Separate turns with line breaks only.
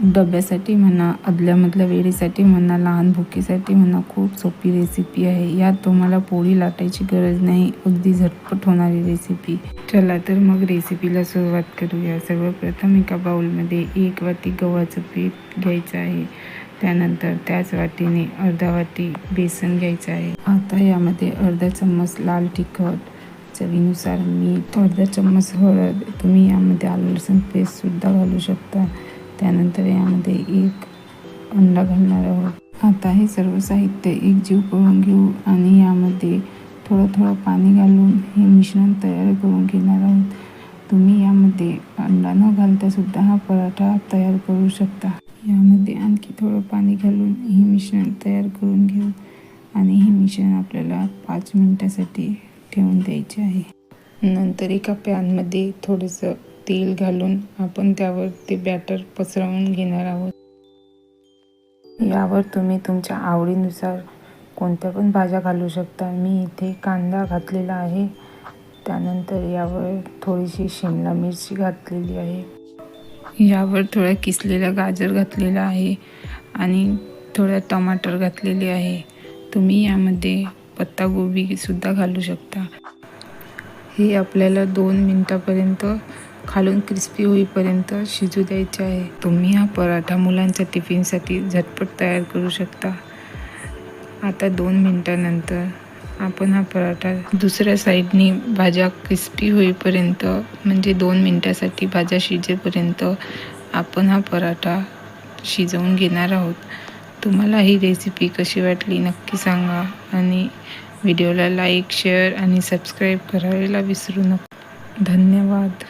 डब्यासाठी म्हणा आदल्यामधल्या वेळेसाठी म्हणा लहान भुकेसाठी म्हणा खूप सोपी रेसिपी आहे. यात तुम्हाला पोळी लाटायची गरज नाही. अगदी झटपट होणारी रेसिपी चला तर मग रेसिपीला सुरुवात करूया. सर्वप्रथम एका बाउलमध्ये एक वाटी गव्हाचं पीठ घ्यायचं आहे. त्यानंतर त्याच वाटीने अर्धा वाटी बेसन घ्यायचं आहे. आता यामध्ये अर्धा चम्मच लाल तिखट चवीनुसार मीठ अर्धा चम्मच हळद. तुम्ही यामध्ये आलं लसूण पेस्टसुद्धा घालू शकता. त्यानंतर यामध्ये एक अंडा घालणार आहोत. आता हे सर्व साहित्य एकजीव करून घेऊ आणि यामध्ये थोडं थोडं पाणी घालून हे मिश्रण तयार करून घेणार आहोत. तुम्ही यामध्ये अंडा न घालता सुद्धा हा पराठा तयार करू शकता. यामध्ये आणखी थोडं पाणी घालून हे मिश्रण तयार करून घेऊ आणि हे मिश्रण आपल्याला पाच मिनटासाठी ठेवून द्यायचे आहे. नंतर एका पॅनमध्ये थोडंसं तेल घालून आपण त्यावर ते बॅटर पसरवून घेणार आहोत. यावर तुम्ही तुमच्या आवडीनुसार कोणत्या पण भाज्या घालू शकता. मी इथे कांदा घातलेला आहे. त्यानंतर यावर थोडीशी शिमला मिरची घातलेली आहे. यावर थोडा किसलेला गाजर घातलेला आहे आणि थोडा टमाटर घातलेले आहे. तुम्ही यामध्ये पत्तागोबीसुद्धा घालू शकता. हे आपल्याला दोन मिनटापर्यंत खालून क्रिस्पी होईपर्यंत शिजू द्यायचे आहे. तुम्ही हा पराठा मुलांच्या टिफिनसाठी झटपट तयार करू शकता. आता दोन मिनटानंतर आपण हा पराठा दुसऱ्या साईडनी भाज्या क्रिस्पी होईपर्यंत म्हणजे दोन मिनटासाठी भाज्या शिजेपर्यंत आपण हा पराठा शिजवून घेणार आहोत. तुम्हाला ही रेसिपी कशी वाटली नक्की सांगा आणि व्हिडिओला लाईक शेअर आणि सबस्क्राईब करायला विसरू नका. धन्यवाद.